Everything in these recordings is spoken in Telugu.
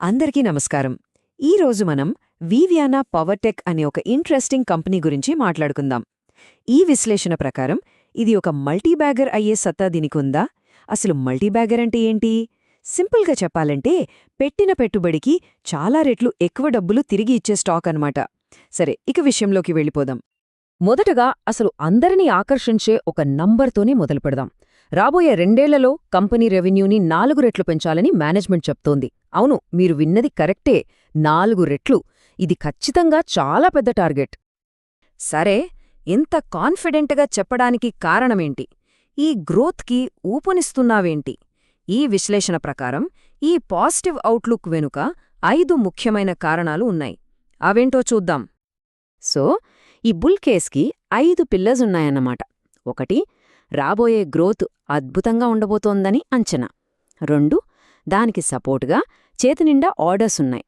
అందరికీ నమస్కారం. ఈరోజు మనం వీవియానా పవర్టెక్ అనే ఒక ఇంట్రెస్టింగ్ కంపెనీ గురించి మాట్లాడుకుందాం. ఈ విశ్లేషణ ప్రకారం ఇది ఒక మల్టీబ్యాగర్ అయ్యే సత్తా దీనికుందా? అసలు మల్టీబ్యాగర్ అంటే ఏంటి? సింపుల్గా చెప్పాలంటే పెట్టిన పెట్టుబడికి చాలా రెట్లు ఎక్కువ డబ్బులు తిరిగి ఇచ్చే స్టాక్ అన్నమాట. సరే ఇక విషయంలోకి వెళ్ళిపోదాం. మొదటగా అసలు అందరినీ ఆకర్షించే ఒక నంబర్తోనే మొదలుపెడదాం. రాబోయే రెండేళ్ళలో కంపెనీ రెవెన్యూని నాలుగు రెట్లు పెంచాలని మేనేజ్మెంట్ చెప్తోంది. అవును మీరు విన్నది కరెక్టే. నాలుగు రెట్లు. ఇది ఖచ్చితంగా చాలా పెద్ద టార్గెట్. సరే ఇంత కాన్ఫిడెంట్గా చెప్పడానికి కారణమేంటి? ఈ గ్రోత్కి ఊపునిస్తున్నావేంటి? ఈ విశ్లేషణ ప్రకారం ఈ పాజిటివ్ అవుట్లుక్ వెనుక ఐదు ముఖ్యమైన కారణాలు ఉన్నాయి. అవేంటో చూద్దాం. సో ఈ బుల్ కేస్కి ఐదు పిల్లర్స్ ఉన్నాయన్నమాట. ఒకటి రాబోయే గ్రోత్ అద్భుతంగా ఉండబోతోందని అంచనా. రెండు దానికి సపోర్టుగా చేతినిండా ఆర్డర్స్ ఉన్నాయి.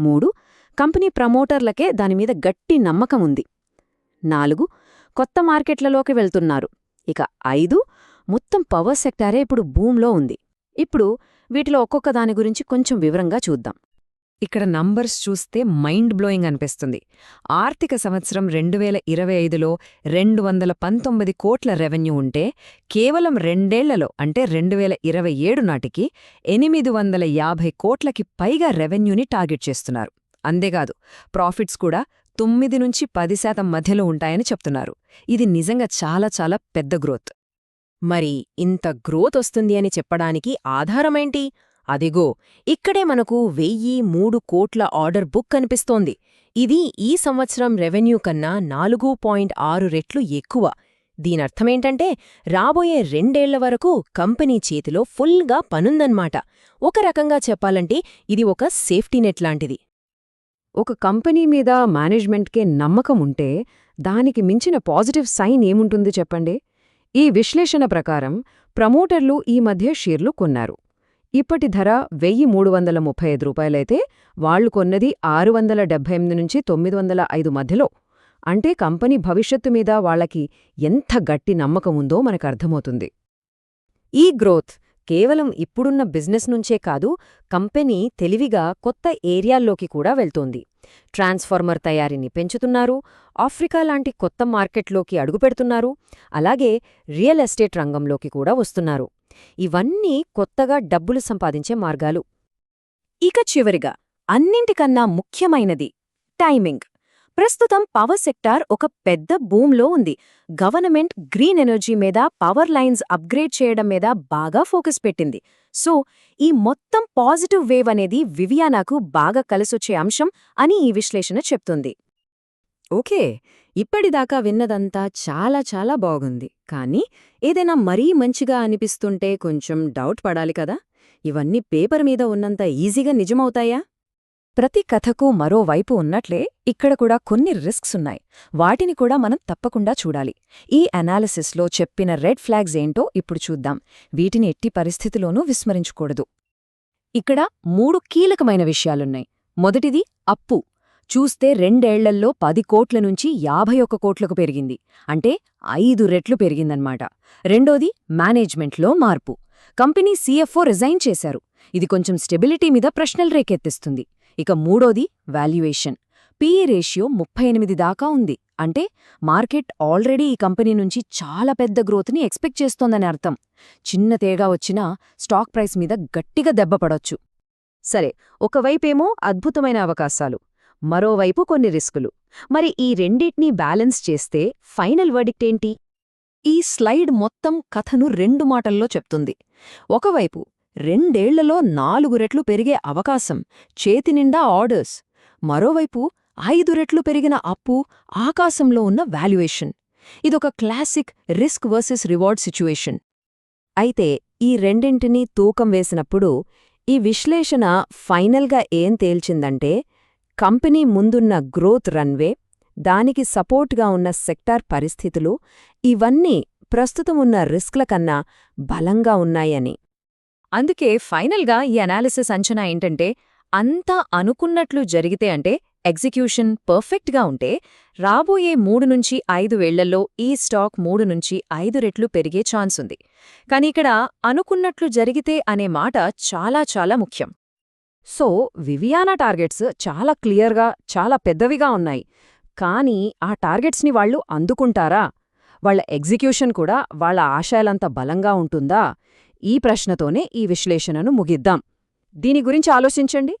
మూడు కంపెనీ ప్రమోటర్లకే దానిమీద గట్టి నమ్మకం ఉంది. నాలుగు కొత్త మార్కెట్లలోకి వెళ్తున్నారు. ఇక ఐదు మొత్తం పవర్ సెక్టారే ఇప్పుడు భూమ్లో ఉంది. ఇప్పుడు వీటిలో ఒక్కొక్క దాని గురించి కొంచెం వివరంగా చూద్దాం. ఇక్కడ నంబర్స్ చూస్తే మైండ్ బ్లోయింగ్ అనిపిస్తుంది. ఆర్థిక సంవత్సరం రెండు వేల ఇరవై ఐదులో రెండు వందల పంతొమ్మిది కోట్ల రెవెన్యూ ఉంటే కేవలం రెండేళ్ళలో అంటే రెండు వేల ఇరవై ఏడు నాటికి ఎనిమిది వందల యాభై కోట్లకి పైగా రెవెన్యూని టార్గెట్ చేస్తున్నారు. అంతేకాదు ప్రాఫిట్స్ కూడా తొమ్మిది నుంచి పది శాతం మధ్యలో ఉంటాయని చెప్తున్నారు. ఇది నిజంగా చాలా చాలా పెద్ద గ్రోత్. మరి ఇంత గ్రోత్ వస్తుంది అని చెప్పడానికి ఆధారమేంటి? అదిగో ఇక్కడే మనకు వెయ్యి మూడు కోట్ల ఆర్డర్ బుక్ కనిపిస్తోంది. ఇది ఈ సంవత్సరం రెవెన్యూ కన్నా నాలుగు పాయింట్ ఆరు రెట్లు ఎక్కువ. దీనర్థమేంటంటే రాబోయే రెండేళ్ళ వరకు కంపెనీ చేతిలో ఫుల్గా పనుందన్మాట. ఒక రకంగా చెప్పాలంటే ఇది ఒక సేఫ్టీ నెట్ లాంటిది. ఒక కంపెనీ మీద మేనేజ్మెంట్కే నమ్మకం ఉంటే దానికి మించిన పాజిటివ్ సైన్ ఏముంటుంది చెప్పండి? ఈ విశ్లేషణ ప్రకారం ప్రమోటర్లు ఈ మధ్య షేర్లు కొన్నారు. ఇప్పటి ధర వెయ్యి మూడు వందల ముప్పై ఐదు రూపాయలైతే వాళ్ళు కొన్నది ఆరు వందల డెబ్బై ఎనిమిది నుంచి తొమ్మిది వందల ఐదు మధ్యలో. అంటే కంపెనీ భవిష్యత్తు మీద వాళ్ళకి ఎంత గట్టి నమ్మకం ఉందో మనకర్థమవుతుంది ఈ గ్రోత్ కేవలం ఇప్పుడున్న బిజినెస్ నుంచే కాదు కంపెనీ తెలివిగా కొత్త ఏరియాల్లోకి కూడా వెళ్తోంది. ట్రాన్స్ఫార్మర్ తయారీని పెంచుతున్నారు ఆఫ్రికా లాంటి కొత్త మార్కెట్లోకి అడుగుపెడుతున్నారు అలాగే రియల్ ఎస్టేట్ రంగంలోకి కూడా వస్తున్నారు. ఇవన్నీ కొత్తగా డబ్బులు సంపాదించే మార్గాలు. ఇక చివరిగా అన్నింటికన్నా ముఖ్యమైనది టైమింగ్. ప్రస్తుతం పవర్ సెక్టార్ ఒక పెద్ద బూమ్లో ఉంది. గవర్నమెంట్ గ్రీన్ ఎనర్జీ మీద పవర్ లైన్స్ అప్గ్రేడ్ చేయడం మీద బాగా ఫోకస్ పెట్టింది. సో ఈ మొత్తం పాజిటివ్ వేవ్ అనేది వివియానాకు బాగా కలిసొచ్చే అంశం అని ఈ విశ్లేషణ చెప్తుంది. ఓకే. ఇప్పటిదాకా విన్నదంతా చాలా చాలా బాగుంది. కానీ ఏదైనా మరీ మంచిగా అనిపిస్తుంటే కొంచెం డౌట్ పడాలి కదా? ఇవన్నీ పేపర్ మీద ఉన్నంత ఈజీగా నిజమవుతాయా? ప్రతి కథకు మరోవైపు ఉన్నట్లే ఇక్కడ కూడా కొన్ని రిస్క్స్ ఉన్నాయి. వాటిని కూడా మనం తప్పకుండా చూడాలి. ఈ అనాలిసిస్లో చెప్పిన రెడ్ ఫ్లాగ్స్ ఏంటో ఇప్పుడు చూద్దాం. వీటిని ఎట్టి పరిస్థితిలోనూ విస్మరించకూడదు. ఇక్కడ మూడు కీలకమైన విషయాలున్నాయి. మొదటిది అప్పు. చూస్తే రెండేళ్ళల్లో పది కోట్ల నుంచి యాభై ఒక్క కోట్లకు పెరిగింది. అంటే ఐదు రెట్లు పెరిగిందన్నమాట. రెండోది మేనేజ్మెంట్లో మార్పు. కంపెనీ సీఎఫ్ఓ రిజైన్ చేశారు. ఇది కొంచెం స్టెబిలిటీ మీద ప్రశ్నలు రేకెత్తిస్తుంది. ఇక మూడోది వాల్యుయేషన్. పీఈ రేషియో ముప్పై ఎనిమిది దాకా ఉంది. అంటే మార్కెట్ ఆల్రెడీ ఈ కంపెనీ నుంచి చాలా పెద్ద గ్రోత్ని ఎక్స్పెక్ట్ చేస్తోందని అర్థం. చిన్న తేగా వచ్చినా స్టాక్ ప్రైస్ మీద గట్టిగా దెబ్బపడొచ్చు సరే ఒకవైపేమో అద్భుతమైన అవకాశాలు. మరోవైపు కొన్ని రిస్కులు. మరి ఈ రెండింటినీ బ్యాలెన్స్ చేస్తే ఫైనల్ వర్డిక్ట్ ఏంటి? ఈ స్లైడ్ మొత్తం కథను రెండు మాటల్లో చెప్తుంది. ఒకవైపు రెండేళ్ళలో నాలుగు రెట్లు పెరిగే అవకాశం చేతినిండా ఆర్డర్స్. మరోవైపు ఐదు రెట్లు పెరిగిన అప్పు ఆకాశంలో ఉన్న వాల్యుయేషన్. ఇదొక classic risk versus reward situation అయితే ఈ రెండింటినీ తూకం వేసినప్పుడు ఈ విశ్లేషణ ఫైనల్గా ఏం తేల్చిందంటే కంపెనీ ముందున్న గ్రోత్ రన్వే దానికి సపోర్ట్గా ఉన్న సెక్టార్ పరిస్థితులు ఇవన్నీ ప్రస్తుతం ఉన్న రిస్క్ల కన్నా బలంగా ఉన్నాయని. అందుకే ఫైనల్గా ఈ అనాలిసిస్ అంచనా ఏంటంటే అంతా అనుకున్నట్లు జరిగితే అంటే ఎగ్జిక్యూషన్ పర్ఫెక్ట్గా ఉంటే రాబోయే మూడు నుంచి ఐదు వేళ్ళలో ఈ స్టాక్ మూడు నుంచి ఐదు రెట్లు పెరిగే ఛాన్స్ ఉంది. కానీ ఇక్కడ అనుకున్నట్లు జరిగితే అనే మాట చాలా చాలా ముఖ్యం. సో వివియానా టార్గెట్స్ చాలా క్లియర్గా చాలా పెద్దవిగా ఉన్నాయి. కానీ ఆ టార్గెట్స్ని వాళ్ళు అందుకుంటారా? వాళ్ళ ఎగ్జిక్యూషన్ కూడా వాళ్ళ ఆశయాలంత బలంగా ఉంటుందా? ఈ ప్రశ్నతోనే ఈ విశ్లేషణను ముగిద్దాం. దీని గురించి ఆలోచించండి.